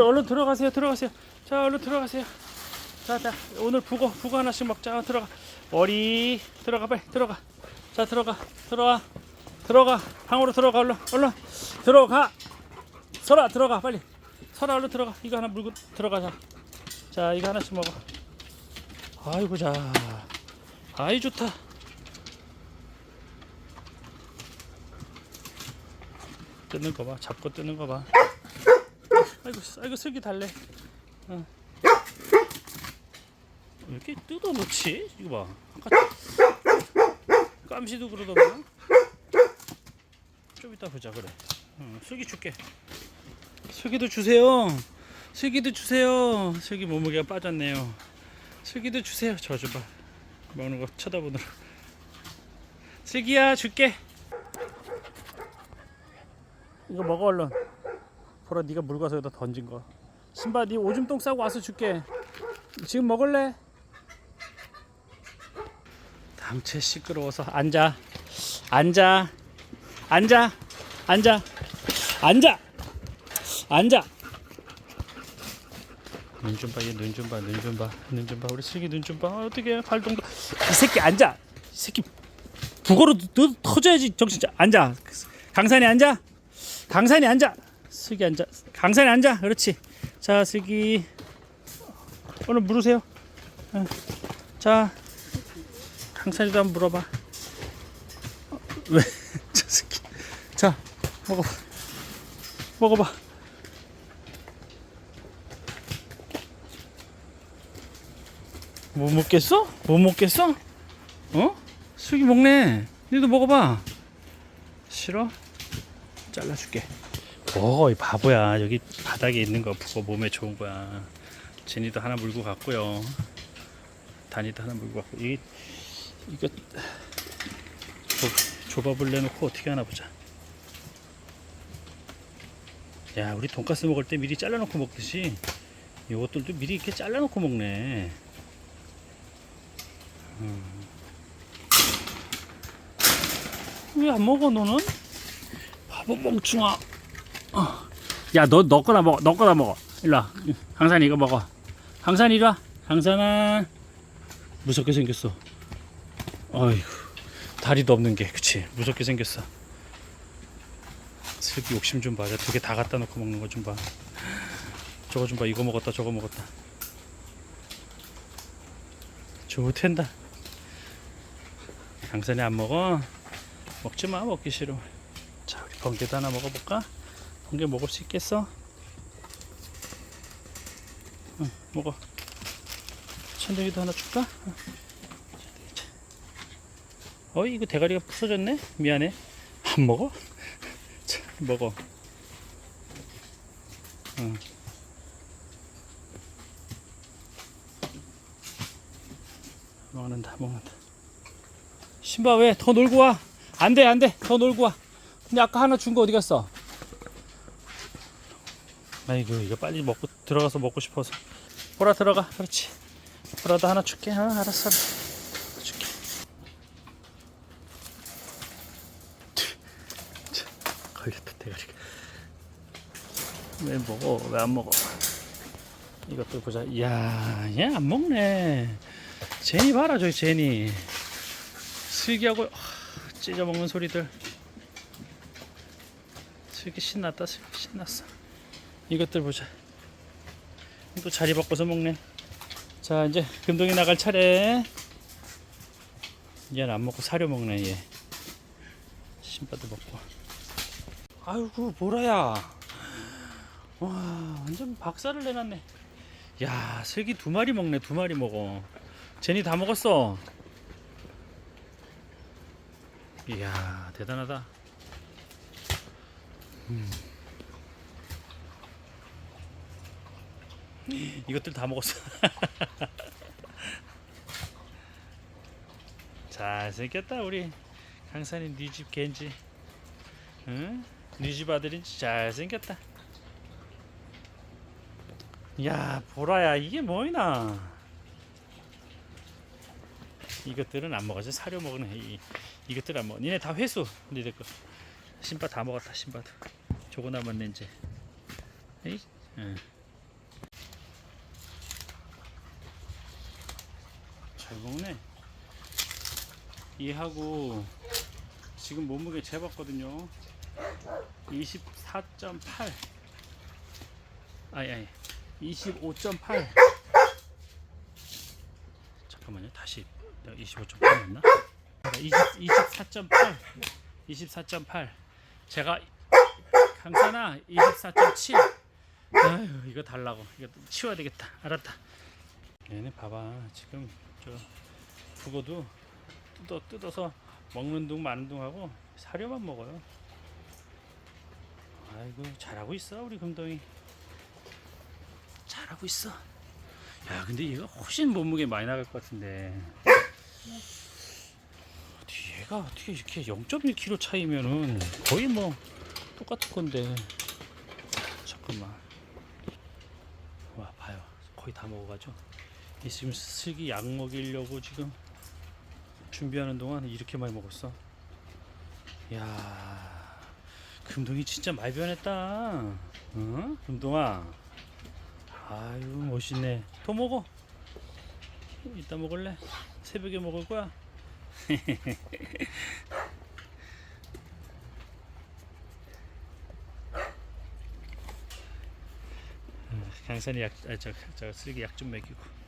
얼른 들어가세요. 들어가세요. 자, 얼른 들어가세요. 자, 자, 오늘 북어, 북어 하나씩 먹자. 들어가. 머리 들어가 빨리 들어가. 자, 들어가. 들어와. 들어가. 방으로 들어가. 얼른. 얼른. 들어가. 설아 들어가 빨리. 설아 얼른 들어가. 이거 하나 물고 들어가자. 자, 이거 하나씩 먹어. 아이고 자. 아이 좋다. 뜯는 거 봐. 잡고 뜯는 거 봐. 아이고, 아이고 슬기 달래. 어. 왜 이렇게 뜯어 놓지? 이거 봐. 아까 깜시도 그러더만. 좀 이따 보자 그래. 어, 슬기 줄게. 슬기도 주세요. 슬기도 주세요. 슬기 몸무게가 빠졌네요. 슬기도 주세요. 저 줘봐. 먹는 거 쳐다보느라. 슬기야 줄게. 이거 먹어 얼른. 보라 네가 물 가서 여기다 던진 거. 신바 네 오줌 똥 싸고 와서 줄게. 지금 먹을래? 당체 시끄러워서 앉아. 앉아. 앉아. 앉아. 앉아. 앉아. 눈 좀 봐, 얘 눈 좀 봐, 눈 좀 봐, 눈 좀 봐. 우리 슬기 눈 좀 봐. 아, 어떻게 발동도. 이 새끼 앉아. 이 새끼 북어로 너 터져야지 정신 차. 앉아. 강산이 앉아. 강산이 앉아. 슬기 앉아. 강산이 앉아. 그렇지. 자, 슬기. 오늘 물으세요. 어. 자, 강산이도 한번 물어봐. 어, 왜? 저 새끼. 자, 먹어봐. 먹어봐. 못 먹겠어? 못 먹겠어? 어? 슬기 먹네. 니도 먹어봐. 싫어? 잘라줄게. 먹어 이 바보야. 여기 바닥에 있는 거 그거 몸에 좋은 거야. 진이도 하나 물고 갔고요. 단이도 하나 물고 갔고. 이 이거 조, 조밥을 내놓고 어떻게 하나 보자. 야 우리 돈가스 먹을 때 미리 잘라놓고 먹듯이 이것들도 미리 이렇게 잘라놓고 먹네. 왜안 먹어 너는? 바보 멍충아 야, 너, 너 거나 먹어. 너 거나 먹어. 일로 와. 강산이 이거 먹어. 강산이 이리 와. 강산아. 무섭게 생겼어. 어이구. 다리도 없는 게, 그치. 무섭게 생겼어. 슬기 욕심 좀 봐. 두 개 다 갖다 놓고 먹는 거 좀 봐. 저거 좀 봐. 이거 먹었다, 저거 먹었다. 좋텐다. 강산이 안 먹어? 먹지 마, 먹기 싫어. 자, 우리 번개도 하나 먹어볼까? 번개 먹을 수 있겠어? 응, 먹어. 천둥이도 하나 줄까? 응. 어이, 이거 대가리가 부서졌네? 미안해. 안 먹어? 자, 먹어. 응. 먹는다, 먹는다. 신바 왜? 더 놀고 와. 안 돼, 안 돼. 더 놀고 와. 근데 아까 하나 준 거 어디 갔어? 아이고 이거 빨리 먹고 들어가서 먹고 싶어서. 보라 들어가. 그렇지. 보라도 하나 줄게. 어, 알았어. 줄게. 차, 걸렸다 대가리가 왜 먹어? 왜 안 먹어? 이것도 보자. 이야 얘 안 먹네. 제니 봐라 저기 제니. 슬기하고 하, 찢어 먹는 소리들. 슬기 신났다 슬기 신났어 이것들 보자. 또 자리 바꿔서 먹네. 자, 이제 금동이 나갈 차례. 얘는 안 먹고 사료 먹네, 얘. 신바도 먹고. 아이고, 보라야. 와, 완전 박살을 내놨네. 야, 슬기 두 마리 먹네, 두 마리 먹어. 제니 다 먹었어. 이야, 대단하다. 이것들 다 먹었어. 잘생겼다 우리 강산이 네집 겐지. 응? 네집 아들인지 잘생겼다. 야 보라야 이게 뭐이나. 이것들은 안 먹어서 사료 먹는 이 이것들 안 먹어. 니네 다 회수 니네 거. 신바 다 먹었다 신바도. 저거 남았네 이제. 에이? 응. 잘 먹네. 얘하고 지금 몸무게 재봤거든요. 24.8. 아니 아니. 25.8. 잠깐만요. 다시 내가 25.8였나? 20, 24.8. 24.8. 제가 강산아 24.7. 아유 이거 달라고. 이거 치워야 되겠다. 알았다. 얘네 봐봐 지금 저 북어도 뜯어 뜯어서 먹는 둥 마는 둥 하고 사료만 먹어요. 아이고 잘하고 있어 우리 금동이 잘하고 있어. 야 근데 얘가 훨씬 몸무게 많이 나갈 것 같은데. 얘가 어떻게 이렇게 0.1kg 차이면은 거의 뭐 똑같은 건데. 잠깐만. 와 봐요 거의 다 먹어가죠. 이 지금 슬기 약 먹이려고 지금 준비하는 동안 이렇게 많이 먹었어. 야, 금동이 진짜 많이 변했다. 응? 금동아. 아유 멋있네. 더 먹어. 이따 먹을래? 새벽에 먹을 거야? 강산이 약, 아, 저, 저 슬기 약 좀 먹이고.